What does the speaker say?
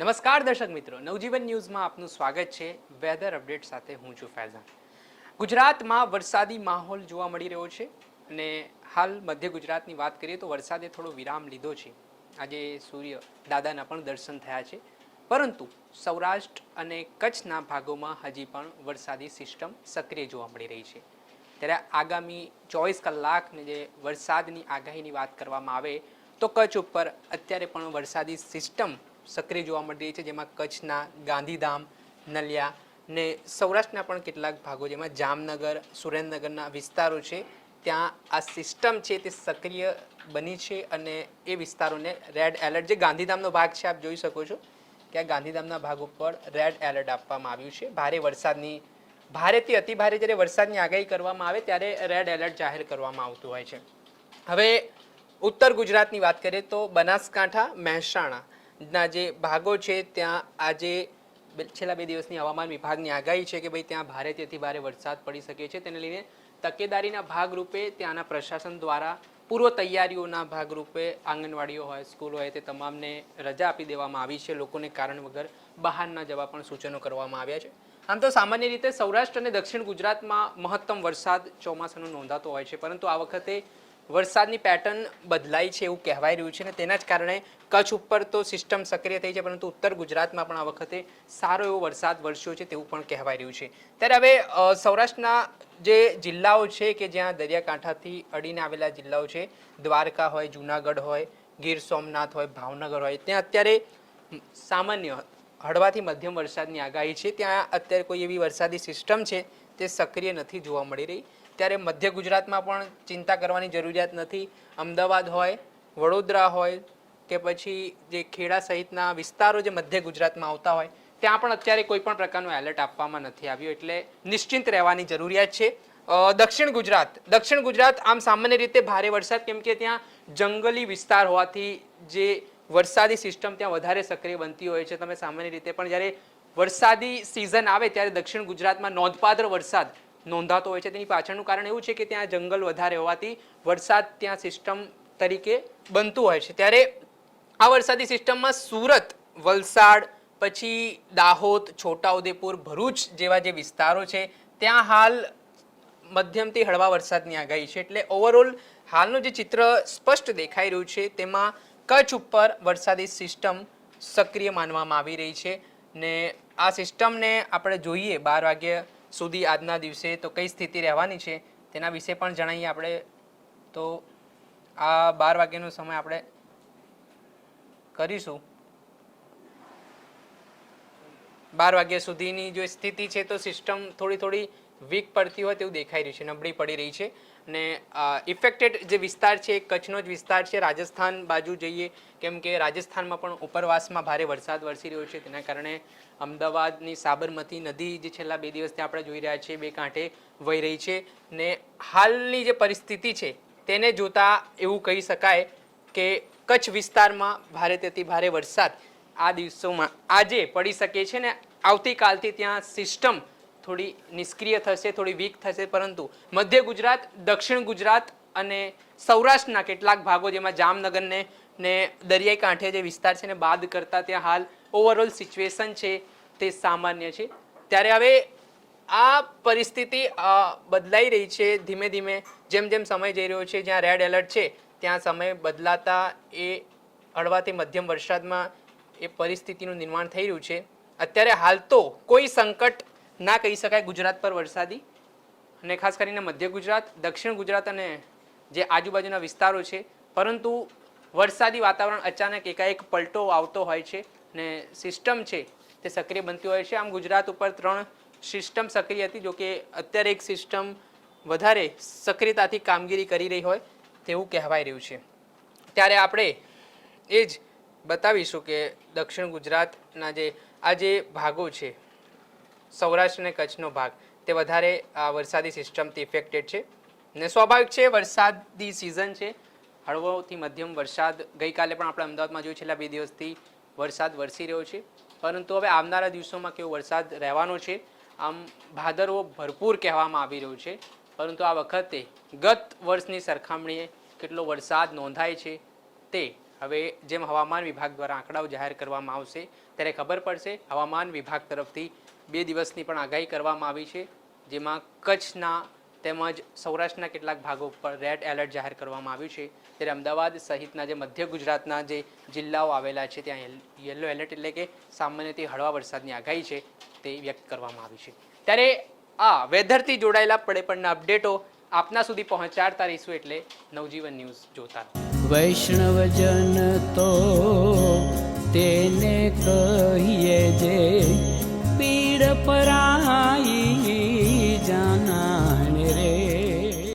નમસ્કાર દર્શક મિત્રો, નવજીવન ન્યૂઝમાં આપનું સ્વાગત છે. વેધર અપડેટ સાથે હું છું ફૈઝાન. ગુજરાતમાં વરસાદી માહોલ જોવા મળી રહ્યો છે અને હાલ મધ્ય ગુજરાતની વાત કરીએ તો વરસાદે થોડો વિરામ લીધો છે. આજે સૂર્ય દાદાના પણ દર્શન થયા છે. પરંતુ સૌરાષ્ટ્ર અને કચ્છના ભાગોમાં હજી પણ વરસાદી સિસ્ટમ સક્રિય જોવા મળી રહી છે. ત્યારે આગામી ચોવીસ કલાકને જે વરસાદની આગાહીની વાત કરવામાં આવે તો કચ્છ ઉપર અત્યારે પણ વરસાદી સિસ્ટમ સક્રિય જોવા મળી રહી છે જેમાં કચ્છના ગાંધીધામ, નલિયા ને સૌરાષ્ટ્રના પણ કેટલાક ભાગો, જેમાં જામનગર, સુરેન્દ્રનગરના વિસ્તારો છે. ત્યાં આ સિસ્ટમ છે તે સક્રિય બની છે અને એ વિસ્તારોને રેડ એલર્ટ, જે ગાંધીધામનો ભાગ છે, આપ જોઈ શકો છો કે આ ગાંધીધામના ભાગ ઉપર રેડ એલર્ટ આપવામાં આવ્યું છે. ભારે વરસાદની, ભારેથી અતિ ભારે જ્યારે વરસાદની આગાહી કરવામાં આવે ત્યારે રેડ એલર્ટ જાહેર કરવામાં આવતું હોય છે. હવે ઉત્તર ગુજરાતની વાત કરીએ તો બનાસકાંઠા મહેસાણાના જે ભાગો છે, ત્યાં આજે છેલ્લા બે દિવસની હવામાન વિભાગની આગાહી છે કે ભાઈ ત્યાં ભારે તેથી ભારે વરસાદ પડી શકે છે. તેને લઈને તકેદારીના ભાગરૂપે ત્યાંના પ્રશાસન દ્વારા પૂર્વ તૈયારીઓના ભાગરૂપે આંગણવાડીઓ હોય, સ્કૂલ હોય, તે તમામને રજા આપી દેવામાં આવી છે. લોકોને કારણ વગર બહાર ન જવા પણ સૂચનો કરવામાં આવ્યા છે. આમ તો સામાન્ય રીતે સૌરાષ્ટ્ર અને દક્ષિણ ગુજરાતમાં મહત્તમ વરસાદ ચોમાસાનો નોંધાતો હોય છે. પરંતુ આ વખતે વરસાદની પેટર્ન બદલાઈ છે એવું કહેવાય રહ્યું છે અને તેના જ કારણે કચ્છ ઉપર તો સિસ્ટમ સક્રિય થઈ છે, પરંતુ ઉત્તર ગુજરાતમાં પણ આ વખતે સારો એવો વરસાદ વરસ્યો છે તેવું પણ કહેવાય રહ્યું છે. ત્યારે હવે સૌરાષ્ટ્રના જે જિલ્લાઓ છે કે જ્યાં દરિયાકાંઠાથી અડીને આવેલા જિલ્લાઓ છે, દ્વારકા હોય, જુનાગઢ હોય, ગીર સોમનાથ હોય, ભાવનગર હોય, ત્યાં અત્યારે સામાન્ય હળવાથી મધ્યમ વરસાદની આગાહી છે. ત્યાં અત્યારે કોઈ એવી વરસાદી સિસ્ટમ છે તે સક્રિય નથી જોવા મળી રહી. ત્યારે મધ્ય ગુજરાતમાં પણ ચિંતા કરવાની જરૂરિયાત નથી. અમદાવાદ હોય, વડોદરા હોય કે પછી જે ખેડા સહિતના વિસ્તારો જે મધ્ય ગુજરાતમાં આવતા હોય, ત્યાં પણ અત્યારે કોઈ પણ પ્રકારનું એલર્ટ આપવામાં નથી આવ્યું. એટલે નિશ્ચિંત રહેવાની જરૂરિયાત છે. દક્ષિણ ગુજરાત. દક્ષિણ ગુજરાત આમ સામાન્ય રીતે ભારે વરસાદ, કેમ કે ત્યાં જંગલી વિસ્તાર હોવાથી જે વરસાદી સિસ્ટમ ત્યાં વધારે સક્રિય બનતી હોય છે. તમે સામાન્ય રીતે પણ જ્યારે વરસાદી સિઝન આવે ત્યારે દક્ષિણ ગુજરાતમાં નોંધપાત્ર વરસાદ નોંધાતો હોય છે. તેની પાછળનું કારણ એવું છે કે ત્યાં જંગલ વધારે હોવાથી વરસાદ ત્યાં સિસ્ટમ તરીકે બનતું હોય છે. ત્યારે આ વરસાદી સિસ્ટમમાં સુરત, વલસાડ, પછી દાહોદ, છોટાઉદેપુર, ભરૂચ જેવા જે વિસ્તારો છે, ત્યાં હાલ મધ્યમથી હળવા વરસાદની આગાહી છે. એટલે ઓવરઓલ હાલનું જે ચિત્ર સ્પષ્ટ દેખાઈ રહ્યું છે, તેમાં કચ્છ ઉપર વરસાદી સિસ્ટમ સક્રિય માનવામાં આવી રહી છે. ને આ સિસ્ટમને આપણે જોઈએ બાર વાગ્યા સુધી આજના દિવસે તો કઈ સ્થિતિ રહેવાની છે તેના વિશે પણ જણાવીએ આપણે. તો આ બાર વાગ્યાનો સમય આપણે કરીશું. બાર વાગ્યા સુધીની જો સ્થિતિ છે તો સિસ્ટમ થોડી થોડી વીક પડતી હોય તેવું દેખાઈ રહ્યું છે, નબળી પડી રહી છે. અને ઇફેક્ટેડ જે વિસ્તાર છે એ કચ્છનો જ વિસ્તાર છે, રાજસ્થાન બાજુ જઈએ, કેમ કે રાજસ્થાનમાં પણ ઉપરવાસમાં ભારે વરસાદ વરસી રહ્યો છે. તેના કારણે અમદાવાદની સાબરમતી નદી જે છેલ્લા બે દિવસથી આપણે જોઈ રહ્યા છીએ, બે કાંઠે વહી રહી છે. ને હાલની જે પરિસ્થિતિ છે, તેને જોતા એવું કહી શકાય કે કચ્છ વિસ્તારમાં ભારે તેથી ભારે વરસાદ આ દિવસોમાં આજે પડી શકે છે ને આવતીકાલથી ત્યાં સિસ્ટમ થોડી નિષ્ક્રિય થશે, થોડી વીક થશે, પરંતુ મધ્ય ગુજરાત, દક્ષિણ ગુજરાત અને સૌરાષ્ટ્રના કેટલાક ભાગો જેમાં જામનગરને ને દરિયાઈ કાંઠે જે વિસ્તાર છે ને બાદ કરતા ત્યાં હાલ ઓવરઓલ સિચ્યુએશન છે તે સામાન્ય છે. ત્યારે હવે આ પરિસ્થિતિ બદલાઈ રહી છે ધીમે ધીમે. જેમ જેમ સમય જઈ રહ્યો છે, જ્યાં રેડ એલર્ટ છે, ત્યાં સમય બદલાતા એ હળવાથી મધ્યમ વરસાદમાં એ પરિસ્થિતિનું નિર્માણ થઈ રહ્યું છે. અત્યારે હાલ તો કોઈ સંકટ ના કહી શકાય ગુજરાત પર વરસાદી અને ખાસ કરીને મધ્ય ગુજરાત, દક્ષિણ ગુજરાત અને જે આજુબાજુના વિસ્તારો છે. પરંતુ વરસાદી વાતાવરણ અચાનક એકાએક પલટો આવતો હોય છે ને સિસ્ટમ છે તે સક્રિય બનતી હોય છે. આમ ગુજરાત ઉપર ત્રણ સિસ્ટમ સક્રિય હતી, જોકે અત્યારે એક સિસ્ટમ વધારે સક્રિયતાથી કામગીરી કરી રહી હોય તેવું કહેવાય રહ્યું છે. ત્યારે આપણે એ જ બતાવીશું કે દક્ષિણ ગુજરાતના જે આ જે ભાગો છે સૌરાષ્ટ્ર અને કચ્છનો ભાગ. તે વધારે વરસાદી સિસ્ટમથી ઇફેક્ટેડ છે. ને સ્વાભાવિક છે વરસાદની સિઝન છે. હળવોથી મધ્યમ વરસાદ ગઈકાલે પણ આપણે અમદાવાદમાં જોયું, છેલ્લા બે દિવસથી વરસાદ વરસી રહ્યો છે. પરંતુ હવે આવનારા દિવસોમાં કેવો વરસાદ રહેવાનો છે, આમ ભાદરવો ભરપૂર કહેવામાં આવી રહ્યું છે. પરંતુ આ વખતે ગત વર્ષની સરખામણીએ કેટલો વરસાદ નોંધાય છે તે હવે જેમ હવામાન વિભાગ દ્વારા આંકડાઓ જાહેર કરવામાં આવશે, ત્યારે ખબર પડશે. હવામાન વિભાગ તરફથી બે દિવસની પણ આગાહી કરવામાં આવી છે, જેમાં કચ્છના તેમજ સૌરાષ્ટ્રના કેટલાક ભાગો પર રેડ એલર્ટ જાહેર કરવામાં આવ્યું છે. ત્યારે અમદાવાદ સહિતના જે મધ્ય ગુજરાતના જે જિલ્લાઓ આવેલા છે, ત્યાં યલો એલર્ટ એટલે કે સામાન્યથી હળવા વરસાદની આગાહી છે, તે વ્યક્ત કરવામાં આવી છે. ત્યારે આ વેધરથી જોડાયેલા પડે પડના અપડેટો આપના સુધી પહોંચાડતા રહીશું એટલે નવજીવન ન્યૂઝ જોતા વૈષ્ણવજન તો તેને કર